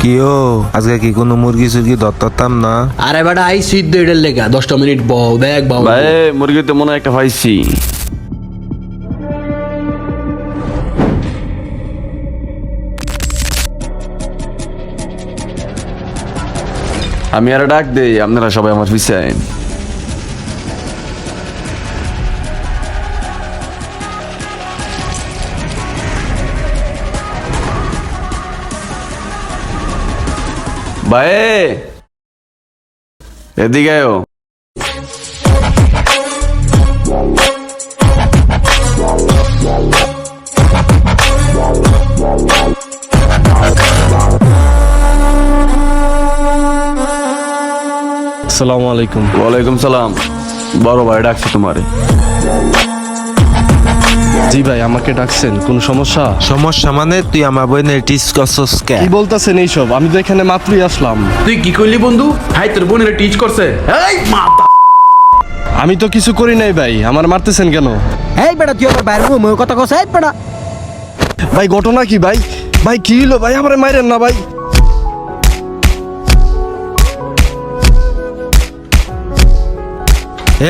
কি ও? আজকে কি কোনো মুরগি সুরগি ধরতাম না? আরে বেটা আই সিদ্ধ এটার লেখা দশটা মিনিট বউ দেখ বাবু ভাই মুরগিতে মনে হয় একটা পাইছি। আমি আর ডাক দেই আপনারা সবাই আমার পিছিয়ে। আইন ভাই এদিকে আয়ো আসসালামু আলাইকুম ওয়ালাইকুম সালাম বড় ভাই ডাকছে তোমারে জি ভাই আমাকে ডাকছেন। কোন সমস্যা? সমস্যা মানে তুই আমার বোনের টিস করছস কে? কি বলতেছেন এইসব? আমি তো এখানে মাত্রই আসলাম। তুই কি করলি বন্ধু? হাই তোর বোনের টিচ করছে। এই মা আমি তো কিছু করি নাই ভাই আমার মারতেছেন কেন? এই বেটা তুই আমার বাইরে মুখ কথা কস এই বেটা। ভাই ঘটনা কি ভাই? ভাই কি হলো ভাই? আমার মাইরেন না ভাই।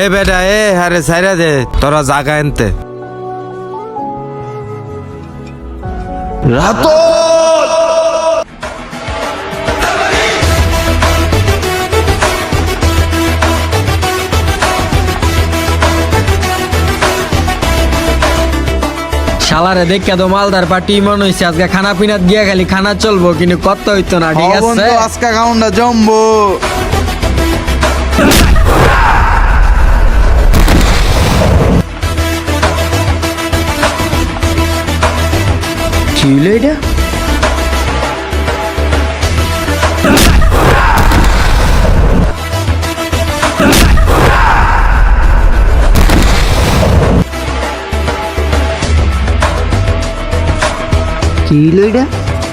এ বেটা এ হারে সাইরা দে তোরা জাগা এনতে। শালারে দেখে তো মালদার পার্টি মনে হইছে আজকে খানা পিনা দিয়া খালি খানা চলবো কিন্তু কত হইতো না ঠিক আছে? আজকে গাউন্ডা জম্বো। কি হইল এটা কি হইল এটা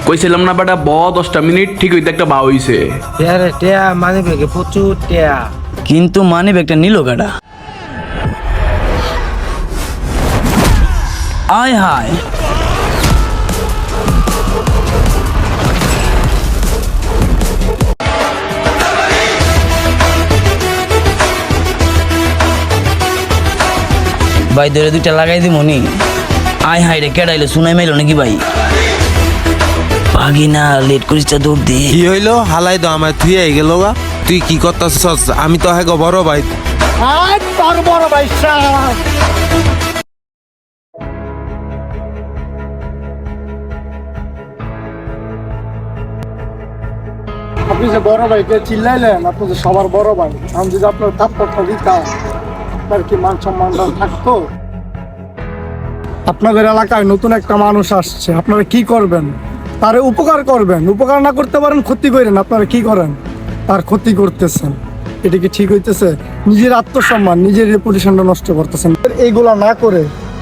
কইছিলাম না বেটা ব দশটা মিনিট ঠিক হইতে একটা বা হইছে মানে প্রচুর টিয়া কিন্তু মানিব একটা নিল গাডা আয় হায় ভাই ধরে দুইটা লাগাই দি মনি আয় হাই রে কেডাইলে শুনাই মাইলো নাকি ভাই? ভাগি না লেট করিস তা দৌড় দে। কি হইল? হালাই তো আমার তুই এই গেল গা। তুই কি করতাছস? আমি তো হেগো বড় ভাই। আপনি যে বড় ভাইকে চিল্লাইলেন আপনি যে সবার বড় ভাই আমি যদি আপনার থাপ্পড়টা দিতাম। আপনার কি মান থাকতো? আপনাদের এলাকায় নতুন একটা মানুষ আসছে, আপনারা কি করবেন? তার উপকার করবেন। উপকার না করতে পারেন, ক্ষতি করেন। আপনারা কি করেন? তার ক্ষতি করতেছেন। এটা কি ঠিক হইতেছে? নিজের আত্মসম্মান, নিজের রেপুটেশনটা নষ্ট করতেছেন। এইগুলা না করে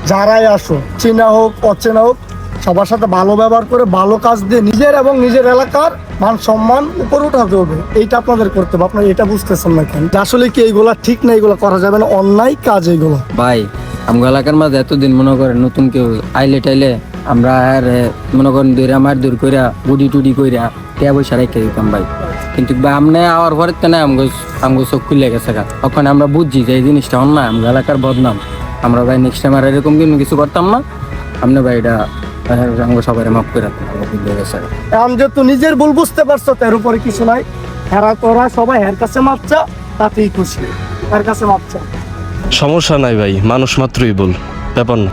যারাই আসো চেনা হোক, অচেনা হোক সবার সাথে ভালো ব্যবহার করে, ভালো কাজ দিয়ে নিজের এবং নিজের এলাকার মান সম্মান উপরে উঠাতে হবে। এইটা আপনাদের করতে হবে। আপনারা এটা বুঝতেছেন না কেন? আসলে কি এইগুলা ঠিক না এগুলো করা যাবে না? অন্যায় কাজ এইগুলো। ভাই, আমগো এলাকার মাঝে এতদিন মনে করেন নতুন কেউ আইলে টাইলে আমরা আর মনে করেন দূরে আমার দূর কইরা, গুডি টুডি কইরা টিয়া পয়সা রেখে দিতাম ভাই। কিন্তু আমনে আওয়ার পরে তো না আমগো আমগো চোখ খুলে গেছে গা। ওখানে আমরা বুঝছি যে এই জিনিসটা অন্যায়। আমগো এলাকার বদনাম। আমরা ভাই নেক্সট টাইম আর এরকম কিন্তু কিছু করতাম না। আপনি ভাই এটা সবাই মাফ ভুল নিজের ভুল বুঝতে পারছ তার উপরে কিছু নাই হেরা তোরা সবাই হের কাছে মাপচা তাতেই খুশি তার কাছে মাপচা সমস্যা নাই ভাই, মানুষ মাত্রই বল ব্যাপার না।